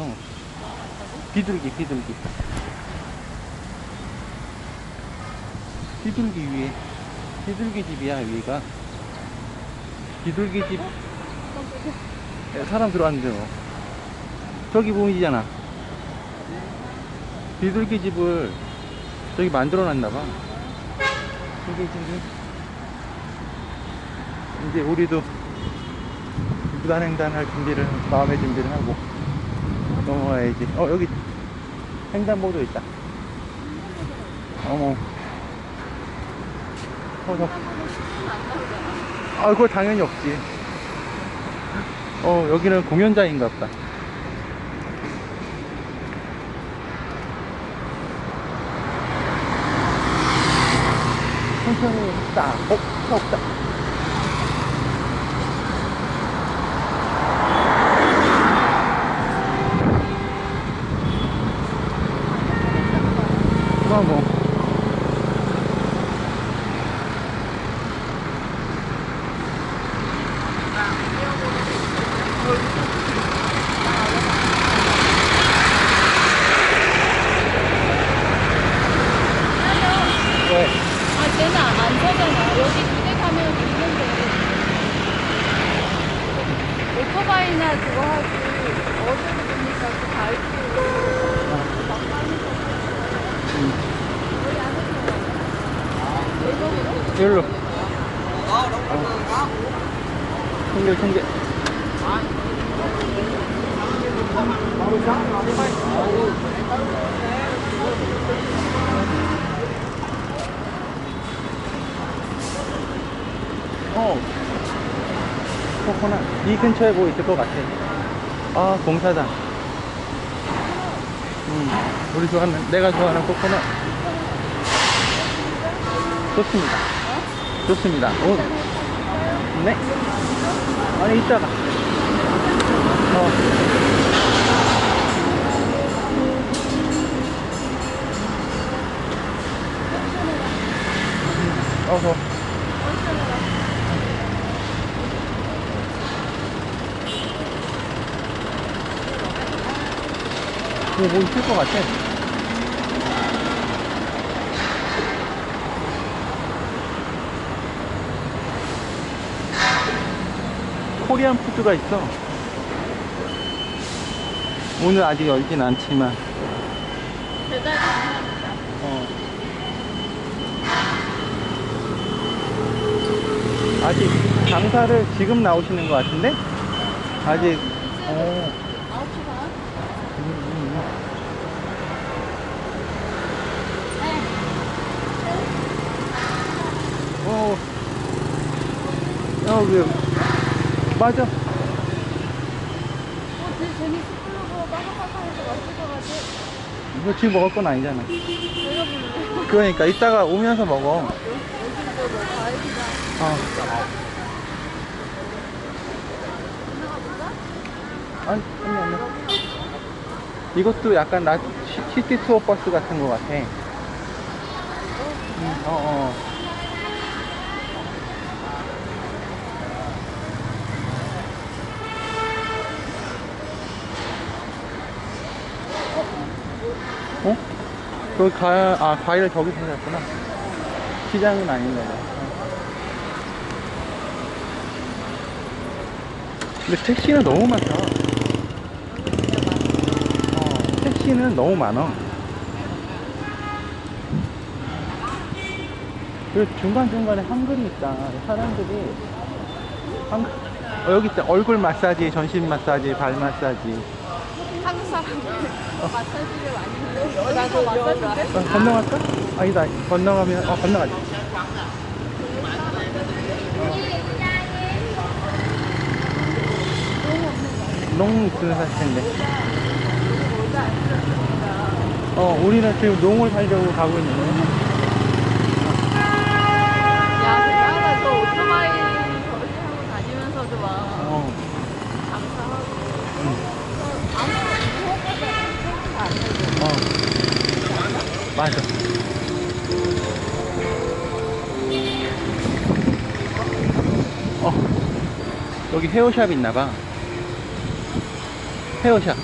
많어. 비둘기, 비둘기. 비둘기 위에. 비둘기 집이야, 위가. 비둘기 집. 야, 사람 들어왔는데, 뭐. 저기 보이잖아. 비둘기 집을 저기 만들어 놨나봐. 저기 지금. 이제 우리도 무단횡단할 준비를, 마음의 준비를 하고 넘어가야지. 어, 여기 횡단보도 있다. 어머. 어, 저. 아, 그거 당연히 없지. 어, 여기는 공연장인가 보다. 천천히 딱. 어, 차 없다. 왜? 아, 쟤는 안 서잖아. 여기 두대 가면 있는데. 오토바이나 그거 하지. 어제도 보니까 그 바이크 막 가는 거. 여기 어. 챙겨, 챙겨. 어. 코코넛. 이 근처에 뭐 있을 것 같아. 아, 공사장. 음, 우리 좋아하는, 내가 좋아하는 코코넛. 좋습니다. 좋습니다. 오. 네. 아니, 이따가. 어. 어서. 뭐, 뭐 있을 것 같아. 코리안 푸드가 있어. 오늘 아직 열진 않지만. 어. 아직 장사를 지금 나오시는 것 같은데? 아직, 어. 9시 반? 음, 음, 음. 어. 맞아. 어, 되게 재밌어. 이거 지금 먹을 건 아니잖아. 그러니까 이따가 오면서 먹어. 어. 아니, 아니, 아니. 이것도 약간 나 시- 시티 투어 버스 같은 것 같아. 음, 어, 어. 어? 거기 가, 아, 과일을 저기서 샀구나. 시장은 아닌가 봐. 근데 택시는 너무 많다. 어, 택시는 너무 많아. 그리고 중간중간에 한글이 있다. 사람들이 한, 어, 여기 있다. 얼굴 마사지, 전신 마사지, 발 마사지. 한국 사람들 마사지를 많이 해요. 나도 마사지인데? 어, 건너갈까? 아니다. 건너가면, 어, 건너가자. 농 있으면 살 텐데. 어, 우리는 지금 농을 살려고 가고 있는데. 야, 대단하다. 저 오토바이 저렇게 하고 다니면서도 막 어, 장사하고. 응. 아무 무엇보다 다안 되고. 어. 맞아. 어, 여기 헤어샵 있나봐. 헤어샵.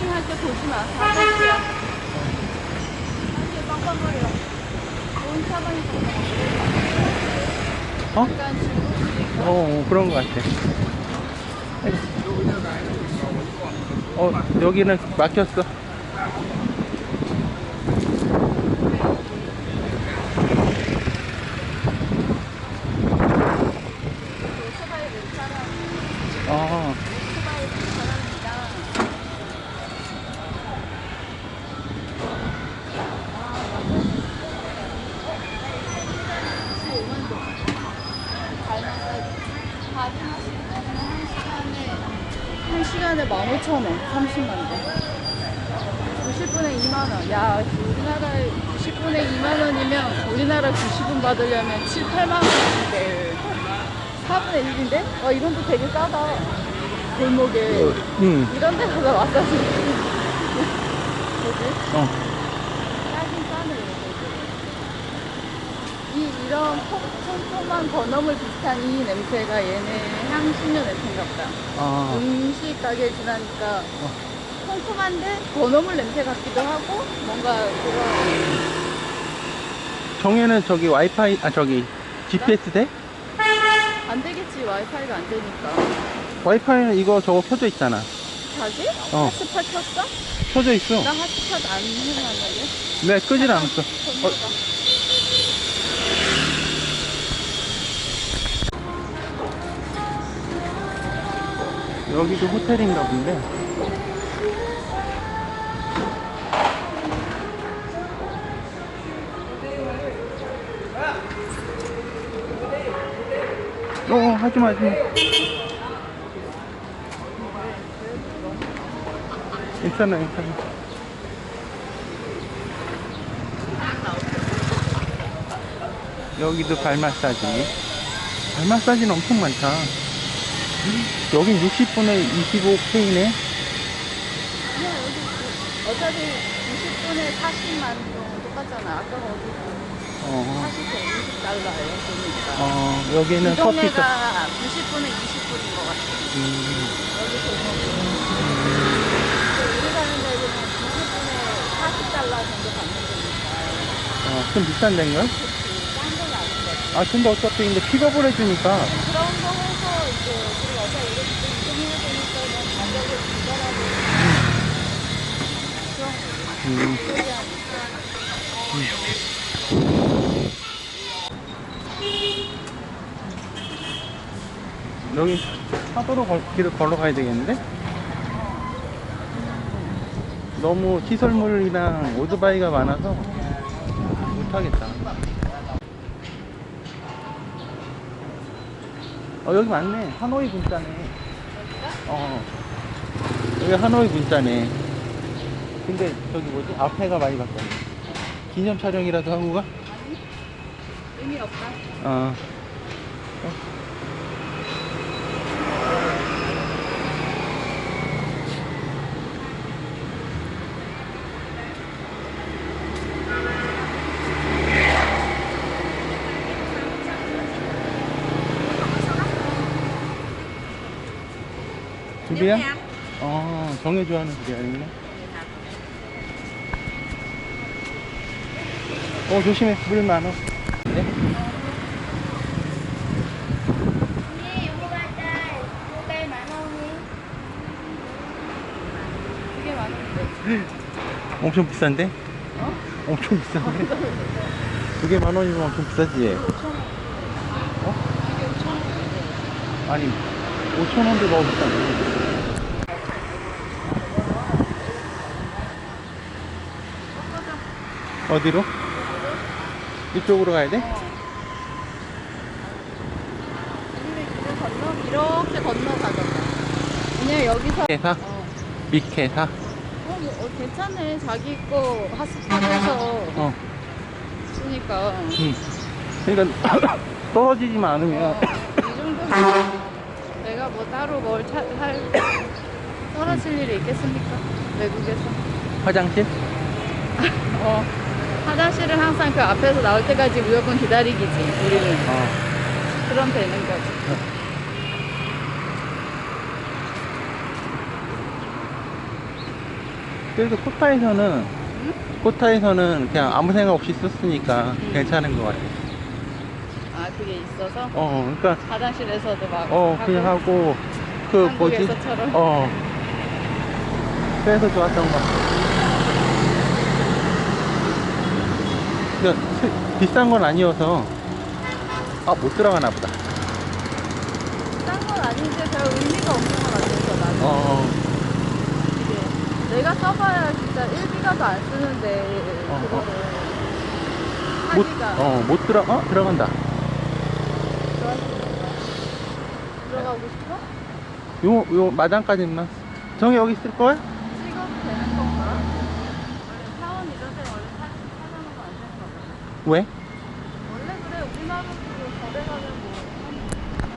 그렇게 보지 마. 다 택시야. 사실 빵빵거려. 좋은 차량이 어? 어, 어, 그런 것 같아. 어, 여기는 막혔어. 오토바이 렌 차량. 어, 오토바이 렌 차량이랑 한 시간에 15,000원, 30만 원. 90분에 2만 원. 야, 우리나라에 90분에 2만 원이면 우리나라 90분 받으려면 7, 8만 원인데 4분의 1인데? 와, 이건 또 되게 싸다. 골목에. 응, 이런 데 가서 마사지. 뭐지? 어. 싸긴 싸네. 이, 이런 촘촘한 건어물 비슷한 이 냄새가 얘네 향신료 냄새인가 보다. 아, 음식 가게 지나니까 촘촘한데 건어물 냄새 같기도 하고 뭔가 그런 정혜는 저기 와이파이, 아, 저기 GPS 돼? 안 되겠지 와이파이가 안 되니까 와이파이는 이거 저거 켜져 있잖아. 자기? 어. 핫스팟 켰어? 켜져 있어. 나 핫스팟 안 해놨는데 네, 끄질 않았어. 어, 여기도 호텔인가 본데. 하지 마, 하지 마. 괜찮아, 괜찮아. 여기도 발 마사지. 발 마사지는 엄청 많다. 여긴 60분에 25K네. 어차피 90분에 40만 동 똑같잖아 아까 어디 어, 40에 20달러예요 보니까 어, 여기는 이 커피 숍. 동네가 90분에 20분인 것 같아 음, 여기 골목이 우리 가는 데는 90분에 40달러 정도 받는 거니까 어, 좀 비싼 데인가? 딴 데는 아닌 거지 아, 근데 어차피 근데 픽업을 해주니까. 그런 거 해서 이제 우리 어차피 이렇게 이동해야 되니까 가격을 조절하고 그런 거 음, 소리하니까 여기 차도로 걸, 길을 걸어가야 되겠는데? 너무 시설물이랑 오토바이가 많아서 못하겠다. 어, 여기 맞네. 하노이 분짜네. 어. 여기 하노이 분짜네. 근데 저기 뭐지? 앞에가 많이 바뀌었네. 기념 촬영이라도 하고 가? 의미 없다 어. 두리안? 어, 정해 좋아하는 두리안이네. 어, 조심해. 물 많어. 네? 엄청 비싼데? 어? 엄청 비싼데? 두개만 원이면 엄청 비싸지? 어? 이게 5천 원 아니, 5천 원도 너무 비싼데. 어디로? 이쪽으로 가야 돼? 아니면 건너 이렇게 건너가던가 왜냐면 여기서 회사? 어, 밑회사? 어, 뭐, 어, 괜찮네 자기 거 핫스팟에서 어, 쓰니까 응. 그러니까 떨어지지만 않으면 이 정도면 내가 뭐 따로 뭘 차, 할 떨어질 일이 있겠습니까? 외국에서 화장실? 어 화장실은 항상 그 앞에서 나올 때까지 무조건 기다리기지 우리는 어. 그럼 되는 거지 그래도 코타에서는 코타에서는 그냥 아무 생각 없이 썼으니까 음. 괜찮은 것 같아. 아 그게 있어서 어, 그러니까 화장실에서도 막 어 그냥 하고 그 뭐지? 한국에서처럼? 어. 그래서 좋았던 것 같아. 그러니까 스- 비싼 건 아니어서 아 못 들어가나 보다. 딴건 아닌데 별 의미가 없는 것 같아서 나는 어. 이게 내가 써봐야 진짜 1기가도 안 쓰는데 어, 어. 그거를 못, 하기가 어, 못 들어, 어? 들어간다. 들어가고 싶어? 요, 요 마당까지만. 정이 여기 있을 걸? 찍어도 되